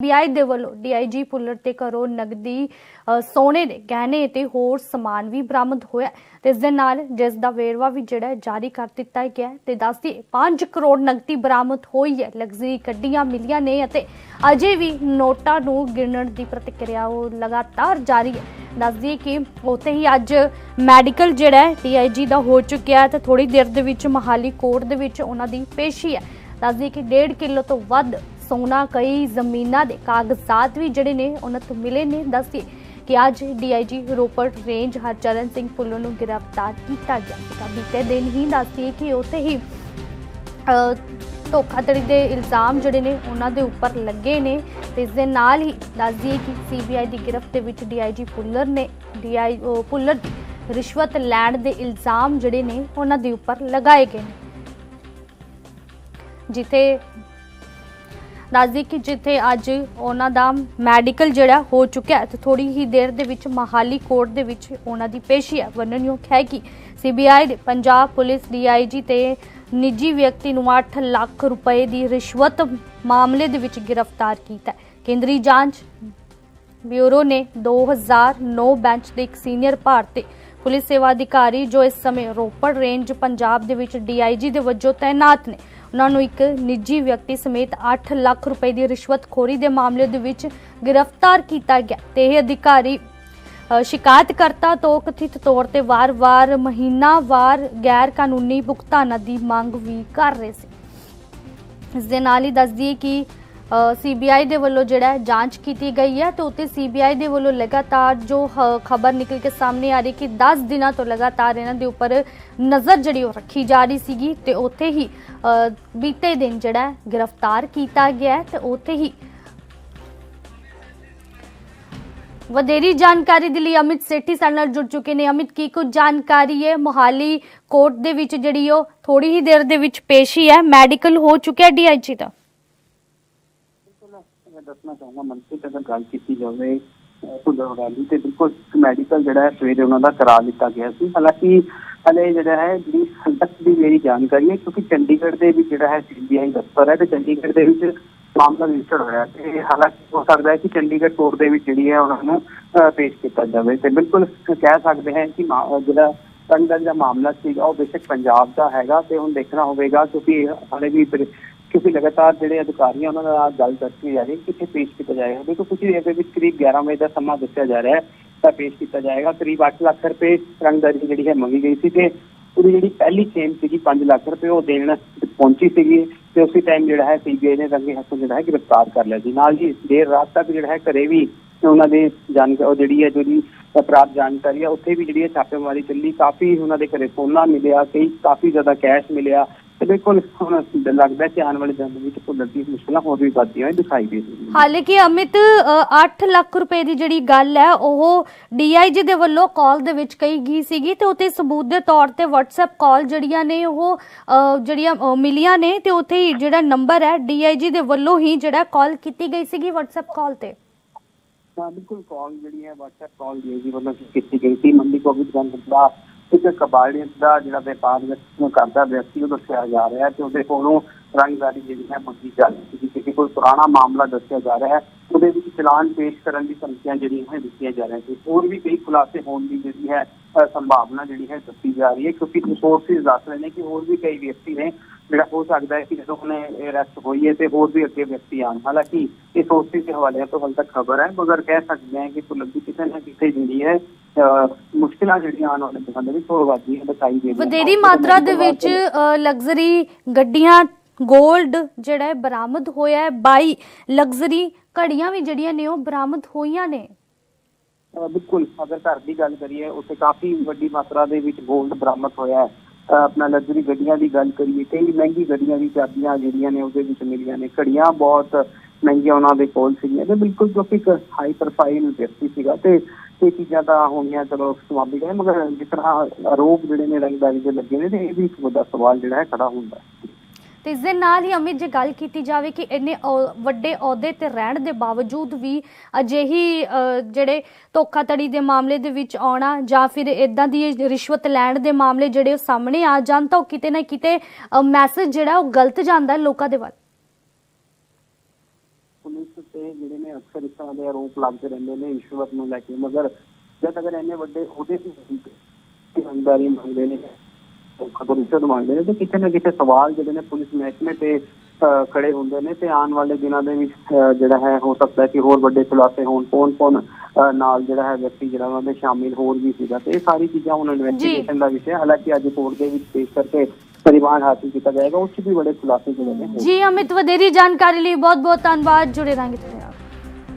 CBI ਦੇ ਵੱਲੋਂ DIG Bhullar ਤੇ ਘਰੋਂ ਨਗਦੀ ਸੋਨੇ ਦੇ ਗਹਿਣੇ ਤੇ ਹੋਰ ਸਮਾਨ ਵੀ ਬਰਾਮਦ ਹੋਇਆ ਤੇ ਇਸ ਦੇ ਨਾਲ ਜਿਸ ਦਾ ਵੇਰਵਾ ਵੀ ਜਿਹੜਾ ਜਾਰੀ ਕਰ ਦਿੱਤਾ ਗਿਆ ਹੈ ਤੇ ਦੱਸਦੀ 5 ਕਰੋੜ ਨਗਦੀ ਬਰਾਮਦ ਹੋਈ ਹੈ, ਲਗਜ਼ਰੀ ਗੱਡੀਆਂ ਮਿਲੀਆਂ ਨੇ ਅਤੇ ਅਜੇ ਵੀ ਨੋਟਾਂ ਨੂੰ ਗਿਣਨ ਦੀ ਪ੍ਰਤੀਕਿਰਿਆ ਉਹ ਲਗਾਤਾਰ ਜਾਰੀ ਹੈ। ਦੱਸਦੀ ਕਿ ਉੱਥੇ ਹੀ ਅੱਜ ਮੈਡੀਕਲ ਜਿਹੜਾ ਹੈ ਡੀਆਈਜੀ ਦਾ ਹੋ ਚੁੱਕਿਆ ਹੈ ਤੇ ਥੋੜੀ ਦੇਰ ਦੇ ਵਿੱਚ ਮਹਾਲੀ ਕੋਰਟ ਦੇ ਵਿੱਚ ਉਹਨਾਂ ਦੀ ਪੇਸ਼ੀ ਹੈ। ਦੱਸਦੀ ਕਿ 1.5 ਕਿਲੋ ਤੋਂ ਵੱਧ ਸੋਨਾ, ਕਈ ਜ਼ਮੀਨਾਂ ਦੇ ਕਾਗਜ਼ਾਤ ਵੀ ਜਿਹੜੇ ਨੇ ਉਹਨਾਂ ਤੋਂ ਮਿਲੇ ਨੇ। ਦੱਸਦੀ ਕਿ ਅੱਜ ਡੀਆਈਜੀ ਰੋਪੜ ਰੇਂਜ ਹਰਚਰਨ ਸਿੰਘ ਪੁੱਲੋ ਨੂੰ ਗ੍ਰਿਫਤਾਰ ਕੀਤਾ ਗਿਆ ਸੀਗਾ ਬੀਤੇ ਦਿਨ ਹੀ ਦੱਸਦੀ ਕਿ ਉੱਥੇ ਹੀ ਧੋਖਾਧੜੀ ਦੇ ਇਲਜ਼ਾਮ ਜਿਹੜੇ ਨੇ ਉਹਨਾਂ ਦੇ ਉੱਪਰ ਲੱਗੇ ਨੇ। ਤੇ ਇਸ ਦੇ ਨਾਲ ਹੀ ਦੱਸਦੀ ਕਿ ਸੀਬੀਆਈ ਦੀ ਗ੍ਰਿਫਤ ਦੇ ਵਿੱਚ ਡੀਆਈਜੀ ਪੁੱਲਰ ਨੇ ਡੀਆਈ ਪੁੱਲਰ ਦੀ ਰਿਸ਼ਵਤ ਲੈਣ ਦੇ ਇਲਜ਼ਾਮ ਜਿਹੜੇ ਨੇ ਉਹਨਾਂ ਦੇ ਉੱਪਰ ਲਗਾਏ ਗਏ ਨੇ। ਜਿੱਥੇ ਦੱਸਦੀ ਕਿ ਜਿੱਥੇ ਅੱਜ ਉਹਨਾਂ ਦਾ ਮੈਡੀਕਲ ਜਿਹੜਾ ਹੋ ਚੁੱਕਿਆ ਹੈ, ਤੇ ਥੋੜੀ ਹੀ ਦੇਰ ਦੇ ਵਿੱਚ ਮਹਾਲੀ ਕੋਰਟ ਦੇ ਵਿੱਚ ਉਹਨਾਂ ਦੀ ਪੇਸ਼ੀ ਹੈ। ਵਰਣਨਯੋਗ ਹੈ ਕਿ ਸੀਬੀਆਈ ਦੇ ਪੰਜਾਬ ਪੁਲਿਸ ਡੀਆਈਜੀ ਤੇ ਨਿੱਜੀ ਵਿਅਕਤੀ ਨੂੰ 8 ਲੱਖ ਰੁਪਏ ਦੀ ਰਿਸ਼ਵਤ ਮਾਮਲੇ ਦੇ ਵਿੱਚ ਗ੍ਰਿਫਤਾਰ ਕੀਤਾ ਕੇਂਦਰੀ ਜਾਂਚ ਬਿਊਰੋ ਨੇ 2009 ਬੈਂਚ ਦੇ ਇੱਕ ਸੀਨੀਅਰ ਭਾਰਤੀ ਪੁਲਿਸ ਸੇਵਾ ਅਧਿਕਾਰੀ ਜੋ ਇਸ ਸਮੇਂ ਰੋਪੜ ਰੇਂਜ ਪੰਜਾਬ ਦੇ ਵਿੱਚ ਡੀਆਈਜੀ ਦੇ ਵਜੋਂ ਤਾਇਨਾਤ ਨੇ ਉਹਨਾਂ ਨੂੰ ਇੱਕ ਨਿੱਜੀ ਵਿਅਕਤੀ ਸਮੇਤ 8 ਲੱਖ ਰੁਪਏ ਦੀ ਰਿਸ਼ਵਤਖੋਰੀ ਦੇ ਮਾਮਲੇ ਦੇ ਵਿੱਚ ਗ੍ਰਿਫਤਾਰ ਕੀਤਾ ਗਿਆ ਤੇ ਇਹ ਅਧਿਕਾਰੀ ਅ, ਸ਼ਿਕਾਇਤਕਰਤਾ ਤੋਂ ਕਥਿਤ ਤੌਰ ਤੇ ਵਾਰ-ਵਾਰ ਮਹੀਨਾਵਾਰ ਗੈਰ ਕਾਨੂੰਨੀ ਭੁਗਤਾਨਾਂ ਦੀ ਮੰਗ ਵੀ ਕਰ ਰਹੇ ਸੀ। ਇਸ ਦੇ ਨਾਲ ਹੀ ਦੱਸਦੀ ਦਈਏ ਕਿ ਸੀਬੀਆਈ ਦੇ ਵੱਲੋਂ ਜਿਹੜਾ ਜਾਂਚ ਕੀਤੀ ਗਈ ਹੈ ਤੇ ਉੱਤੇ ਸੀਬੀਆਈ ਦੇ ਵੱਲੋਂ ਲਗਾਤਾਰ ਜੋ ਖਬਰ ਨਿਕਲ ਕੇ ਸਾਹਮਣੇ ਆ ਰਹੀ ਕਿ 10 ਦਿਨਾਂ ਤੋਂ ਲਗਾਤਾਰ ਇਹਨਾਂ ਦੇ ਉੱਪਰ ਨਜ਼ਰ ਜਿਹੜੀ ਉਹ ਰੱਖੀ ਜਾ ਰਹੀ ਸੀਗੀ ਤੇ ਉੱਥੇ ਹੀ ਬੀਤੇ ਦਿਨ ਜਿਹੜਾ ਗ੍ਰਿਫਤਾਰ ਕੀਤਾ ਗਿਆ ਹੈ ਤੇ ਉੱਥੇ ਹੀ ਵਧੇਰੀ ਜਾਣਕਾਰੀ ਦੇ ਲਈ ਅਮਿਤ ਸੇਠੀ ਸਾਡੇ ਨਾਲ ਜੁੜ ਚੁੱਕੇ ਨੇ। ਅਮਿਤ, ਕੀ ਕੁਝ ਜਾਣਕਾਰੀ ਹੈ? ਮੋਹਾਲੀ ਕੋਰਟ ਦੇ ਵਿੱਚ ਜਿਹੜੀ ਉਹ ਥੋੜੀ ਹੀ ਦੇਰ ਦੇ ਵਿੱਚ ਪੇਸ਼ੀ ਹੈ। ਮੈਡੀਕਲ ਹੋ ਚੁੱਕਿਆ ਡੀਆਈਜੀ ਦਾ। ਮੈਂ ਦੱਸਣਾ ਚਾਹੁੰਦਾ ਮੰਤਰੀ ਤੇ ਅਗਰ ਗੱਲ ਕੀਤੀ ਜਾਵੇ ਭੁੱਲਰ ਤੇ ਬਿਲਕੁਲ ਮੈਡੀਕਲ ਜਿਹੜਾ ਹੈ, ਸਵੇਰੇ ਉਹਨਾਂ ਦਾ ਕਰਾ ਦਿੱਤਾ ਗਿਆ ਸੀ। ਹਾਲਾਂਕਿ ਹਲੇ ਜਿਹੜਾ ਹੈ, ਜਿਹੜੀ ਸੰਤਕ ਦੀ ਮੇਰੀ ਜਾਣਕਾਰੀ ਹੈ, ਕਿਉਂਕਿ ਚੰਡੀਗੜ੍ਹ ਦੇ ਵਿੱਚ ਜਿਹੜਾ ਹੈ ਸੀਬੀਆਈ ਦਫ਼ਤਰ ਹੈ ਤੇ ਚੰਡੀਗੜ੍ਹ ਦੇ ਵਿੱਚ ਮਾਮਲਾ ਰਜਿਸਟਰ ਹੋਇਆ ਤੇ ਹਾਲਾਂਕਿ ਹੋ ਸਕਦਾ ਹੈ ਕਿ ਚੰਡੀਗੜ੍ਹ ਕੋਰਟ ਦੇ ਵਿੱਚ ਜਿਹੜੀ ਹੈ, ਉਹਨਾਂ ਨੂੰ ਪੇਸ਼ ਕੀਤਾ ਜਾਵੇ। ਤੇ ਬਿਲਕੁਲ ਕਹਿ ਸਕਦੇ ਹਾਂ ਕਿ ਜਿਹੜਾ ਸੰਗਤ ਦਾ ਮਾਮਲਾ ਸੀਗਾ, ਉਹ ਬੇਸ਼ੱਕ ਪੰਜਾਬ ਦਾ ਹੈਗਾ ਤੇ ਹੁਣ ਦੇਖਣਾ ਹੋਵੇਗਾ, ਕਿਉਂਕਿ ਹਾਲੇ ਵੀ ਕਿਉਂਕਿ ਲਗਾਤਾਰ ਜਿਹੜੇ ਅਧਿਕਾਰੀ ਆ ਉਹਨਾਂ ਨਾਲ ਗੱਲ ਕਰਕੇ ਜਾ ਰਹੀ ਹੈ ਕਿ ਕਿੱਥੇ ਪੇਸ਼ ਕੀਤਾ ਜਾਏਗਾ। ਦੇਖੋ ਕੁਝ ਦੇਰ ਦੇ ਵਿੱਚ ਕਰੀਬ 11 ਵਜੇ ਦਾ ਸਮਾਂ ਦੱਸਿਆ ਜਾ ਰਿਹਾ ਹੈ, ਤਾਂ ਪੇਸ਼ ਕੀਤਾ ਜਾਏਗਾ। ਕਰੀਬ 8 ਲੱਖ ਰੁਪਏ ਰੰਗਦਾਰੀ ਜਿਹੜੀ ਹੈ ਮੰਗੀ ਗਈ ਸੀ ਤੇ ਉਹਦੀ ਜਿਹੜੀ ਪਹਿਲੀ ਖੇਮ ਸੀਗੀ 5 ਲੱਖ ਰੁਪਏ, ਉਹ ਦੇਣ ਪਹੁੰਚੀ ਸੀਗੀ ਤੇ ਉਸੇ ਟਾਈਮ ਜਿਹੜਾ ਹੈ ਸੀਬੀਆਈ ਨੇ ਰੰਗੇ ਹੱਥੋਂ ਜਿਹੜਾ ਹੈ ਗ੍ਰਿਫਤਾਰ ਕਰ ਲਿਆ ਸੀ ਨਾਲ ਹੀ ਦੇਰ ਰਾਤ ਤੱਕ ਜਿਹੜਾ ਹੈ ਘਰੇ ਵੀ ਉਹਨਾਂ ਦੇ ਜਾਣਕਾਰੀ ਉਹ ਜਿਹੜੀ ਹੈ ਜਿਹੜੀ ਪ੍ਰਾਪਤ ਜਾਣਕਾਰੀ ਹੈ ਉੱਥੇ ਵੀ ਜਿਹੜੀ ਹੈ ਛਾਪੇਮਾਰੀ ਚੱਲੀ। ਕਾਫੀ ਉਹਨਾਂ ਦੇ ਘਰੇ ਸੋਨਾ ਮਿਲਿਆ, ਕਈ ਕਾਫੀ ਜ਼ਿਆਦਾ ਕੈਸ਼ ਮਿਲਿਆ। ਤੇ ਬਿਲਕੁਲ ਹੁਣ ਲੱਗਦਾ ਹੈ ਕਿ ਆਉਣ ਵਾਲੇ ਦਿਨ ਦੇ ਵਿੱਚ ਭੁੱਲਰ ਦੀ ਮੁਸ਼ਕਲਾਂ ਹੋਰ ਵੀ ਵੱਧਦੀਆਂ ਹੋਈ ਦਿਖਾਈ ਦੇ ਰਹੀਆਂ ਹਾਲਾਂਕਿ ਅਮਿਤ 8 ਲੱਖ ਰੁਪਏ ਦੀ ਜਿਹੜੀ ਗੱਲ ਹੈ ਉਹ ਡੀਆਈਜੀ ਦੇ ਵੱਲੋਂ ਕਾਲ ਦੇ ਵਿੱਚ ਕਹੀ ਗਈ ਸੀਗੀ ਤੇ ਉੱਤੇ ਸਬੂਤ ਦੇ ਤੌਰ ਤੇ WhatsApp ਕਾਲ ਜਿਹੜੀਆਂ ਨੇ ਉਹ ਜਿਹੜੀਆਂ ਮਿਲੀਆਂ ਨੇ ਤੇ ਉੱਥੇ ਜਿਹੜਾ ਨੰਬਰ ਹੈ ਡੀਆਈਜੀ ਦੇ ਵੱਲੋਂ ਹੀ ਜਿਹੜਾ ਕਾਲ ਕੀਤੀ ਗਈ ਸੀਗੀ WhatsApp ਕਾਲ ਤੇ। ਹਾਂ ਬਿਲਕੁਲ ਕਾਲ ਜਿਹੜੀ ਹੈ WhatsApp ਕਾਲ ਜੀ ਵੱਲੋਂ ਕੀਤੀ ਗਈ ਸੀ। ਮੰਡੀ ਕੋਵਿਡ ਦਾ ਇੱਕ ਕਬਾੜੀ ਦਾ ਜਿਹੜਾ ਵਪਾਰ ਕਰਦਾ ਵਿਅਕਤੀ ਉਹ ਦੱਸਿਆ ਜਾ ਰਿਹਾ ਹੈ ਤੇ ਉਹਦੇ ਕੋਲੋਂ ਰੰਗਦਾਰੀ ਜਿਹੜੀ ਹੈ ਮੰਗੀ ਜਾ ਰਹੀ ਸੀ ਕਿ ਕੋਈ ਪੁਰਾਣਾ ਮਾਮਲਾ ਦੱਸਿਆ ਜਾ ਰਿਹਾ ਹੈ, ਉਹਦੇ ਵਿੱਚ ਚਲਾਨ ਪੇਸ਼ ਕਰਨ ਦੀ ਧਮਕੀਆਂ ਜਿਹੜੀਆਂ ਹੈ ਦਿੱਤੀਆਂ ਜਾ ਰਹੀਆਂ ਸੀ ਹੋਰ ਵੀ ਕਈ ਖੁਲਾਸੇ ਹੋਣ ਦੀ ਜਿਹੜੀ ਹੈ ਸੰਭਾਵਨਾ ਜਿਹੜੀ ਹੈ ਦੱਸੀ ਜਾ ਰਹੀ ਹੈ, ਕਿਉਂਕਿ ਰਿਸੋਰਸਿਸ ਦੱਸ ਰਹੇ ਨੇ ਕਿ ਹੋਰ ਵੀ ਕਈ ਵਿਅਕਤੀ ਨੇ, ਜਿਹੜਾ ਹੋ ਸਕਦਾ ਹੈ ਕਿ ਜਦੋਂ ਉਹਨੇ ਅਰੈਸਟ ਹੋਈ ਹੈ ਤੇ ਹੋਰ ਵੀ ਅੱਗੇ ਵਿਅਕਤੀ ਆਣ ਹਾਲਾਂਕਿ ਇਹ ਸੋਰਸਿਸ ਦੇ ਹਵਾਲੇ ਤੋਂ ਹਾਲ ਤੱਕ ਖਬਰ ਹੈ, ਮਗਰ ਕਹਿ ਸਕਦੇ ਹਾਂ ਕਿ ਪੁਲੰਦੀ ਕਿਤੇ ਨਾ ਕਿਤੇ ਜਿਹੜੀ ਹੈ ਮੁਸ਼ਕਿਲਾਂ ਜਿਹੜੀਆਂ ਆਉਣ ਵਾਲੇ ਦਿਨਾਂ ਦੇ ਵਿੱਚ ਹੋਰ ਵੱਧਦੀਆਂ ਦਿਖਾਈ ਦੇ ਵਧੇਰੀ ਮਾਤਰਾ ਦੇ ਵਿੱਚ ਲਗਜ਼ਰੀ ਗੱਡੀਆਂ 골ਡ ਜਿਹੜਾ ਹੈ ਬਰਾਮਦ ਹੋਇਆ ਹੈ। 22 ਲਗਜ਼ਰੀ ਘੜੀਆਂ ਵੀ ਜਿਹੜੀਆਂ ਨੇ ਉਹ ਬਰਾਮਦ ਹੋਈਆਂ ਨੇ। ਬਿਲਕੁਲ ਅਗਰ ਘਰ ਦੀ ਗੱਲ ਕਰੀਏ ਉੱਥੇ ਕਾਫੀ ਵੱਡੀ ਮਾਤਰਾ ਦੇ ਵਿੱਚ ਗੋਲਡ ਬਰਾਮਦ ਹੋਇਆ ਹੈ। ਆਪਣਾ ਲਗਜ਼ਰੀ ਗੱਡੀਆਂ ਦੀ ਗੱਲ ਕਰੀਏ ਕਈ ਮਹਿੰਗੀ ਗੱਡੀਆਂ ਦੀ ਚਾਬੀਆਂ ਜਿਹੜੀਆਂ ਨੇ ਉਹਦੇ ਵਿੱਚ ਮਿਲੀਆਂ ਨੇ। ਘੜੀਆਂ ਬਹੁਤ ਮਹਿੰਗੀਆਂ ਉਹਨਾਂ ਦੇ ਕੋਲ ਸੀਗੀਆਂ ਤੇ ਬਿਲਕੁਲ ਕਿਉਂਕਿ ਇੱਕ ਹਾਈ ਪ੍ਰੋਫਾਈਲ ਵਿਅਕਤੀ ਸੀਗਾ ਤੇ ਇਹ ਚੀਜ਼ਾਂ ਤਾਂ ਹੋਣੀਆਂ ਚਲੋ ਸਵਾਭਾਵਿਕ ਹੈ ਮਗਰ ਜਿਸ ਤਰ੍ਹਾਂ ਆਰੋਪ ਜਿਹੜੇ ਨੇ ਰੰਗਦਾਰੀ ਦੇ ਲੱਗੇ ਨੇ ਤੇ ਇਹ ਵੀ ਇੱਕ ਵੱਡਾ ਸਵਾਲ ਜਿਹੜਾ ਹੈ ਖੜਾ ਹੁੰਦਾ ਹੈ। ਤੇ ਇਸ ਦੇ ਨਾਲ ਹੀ ਅਮਿਤ ਜੇ ਗੱਲ ਕੀਤੀ ਜਾਵੇ ਕਿ ਇੰਨੇ ਵੱਡੇ ਅਹੁਦੇ ਤੇ ਰਹਿਣ ਦੇ ਬਾਵਜੂਦ ਵੀ ਅਜਿਹੀ ਅ, ਜਿਹੜੇ ਧੋਖਾਧੜੀ ਦੇ ਮਾਮਲੇ ਦੇ ਵਿੱਚ ਆਉਣਾ ਜਾਂ ਫਿਰ ਇਦਾਂ ਦੀ ਰਿਸ਼ਵਤ ਲੈਣ ਦੇ ਮਾਮਲੇ ਜਿਹੜੇ ਉਹ ਸਾਹਮਣੇ ਆ ਜਾਣ ਤਾਂ ਉਹ ਕਿਤੇ ਨਾ ਕਿਤੇ ਮੈਸੇਜ ਜਿਹੜਾ ਉਹ ਗਲਤ ਜਾਂਦਾ ਲੋਕਾਂ ਦੇ ਵੱਲ। ਤੇ ਜਿਹੜੇ ਨੇ ਅਕਸਰ ਇਸ ਤਰ੍ਹਾਂ ਦੇ ਆਰੋਪ ਲੱਗਦੇ ਰਹਿੰਦੇ ਨੇ ਰਿਸ਼ਵਤ ਨੂੰ ਲੈ ਕੇ। ਮਗਰ ਜਦ ਅਗਰ ਇੰਨੇ ਵੱਡੇ ਉਹਦੇ ਤੇ ਇਮਾਨਦਾਰੀ ਮੰਗਦੇ ਨੇ ਖਬਰ ਰਿਸ਼ਵਤ ਮੰਗਦੇ ਨੇ ਤੇ ਕਿਤੇ ਨਾ ਕਿਤੇ ਸਵਾਲ ਜਿਹੜੇ ਨੇ ਪੁਲਿਸ ਮਹਿਕਮੇ ਤੇ ਖੜੇ ਹੁੰਦੇ ਨੇ ਤੇ ਆਉਣ ਵਾਲੇ ਦਿਨਾਂ ਦੇ ਵਿੱਚ ਜਿਹੜਾ ਹੈ ਹੋ ਸਕਦਾ ਕਿ ਹੋਰ ਵੱਡੇ ਖੁਲਾਸੇ ਹੋਣ ਕੌਣ ਕੌਣ ਨਾਲ ਜਿਹੜਾ ਹੈ ਵਿਅਕਤੀ ਜਿਹੜਾ ਉਹਨਾਂ ਦੇ ਸ਼ਾਮਿਲ ਹੋਰ ਵੀ ਸੀਗਾ। ਤੇ ਇਹ ਸਾਰੀ ਚੀਜ਼ਾਂ ਹੁਣ ਇਨਵੈਸਟੀਗੇਸ਼ਨ ਦਾ ਵਿਸ਼ਾ ਹਾਲਾਂਕਿ ਅੱਜ ਕੋਰਟ ਦੇ ਵਿੱਚ ਪੇਸ਼ ਕਰਕੇ ਪਰਿਵਾਰ ਹਾਸਲ ਕੀਤਾ ਜਾਏਗਾ ਉਸ 'ਚ ਵੀ ਬੜੇ ਖੁਲਾਸੇ ਜਿਹੜੇ ਨੇ ਹੋ ਜੀ ਅਮਿਤ ਵਧੇਰੀ ਜਾਣਕਾਰੀ ਲਈ ਬਹੁਤ ਬਹੁਤ ਧੰਨਵਾਦ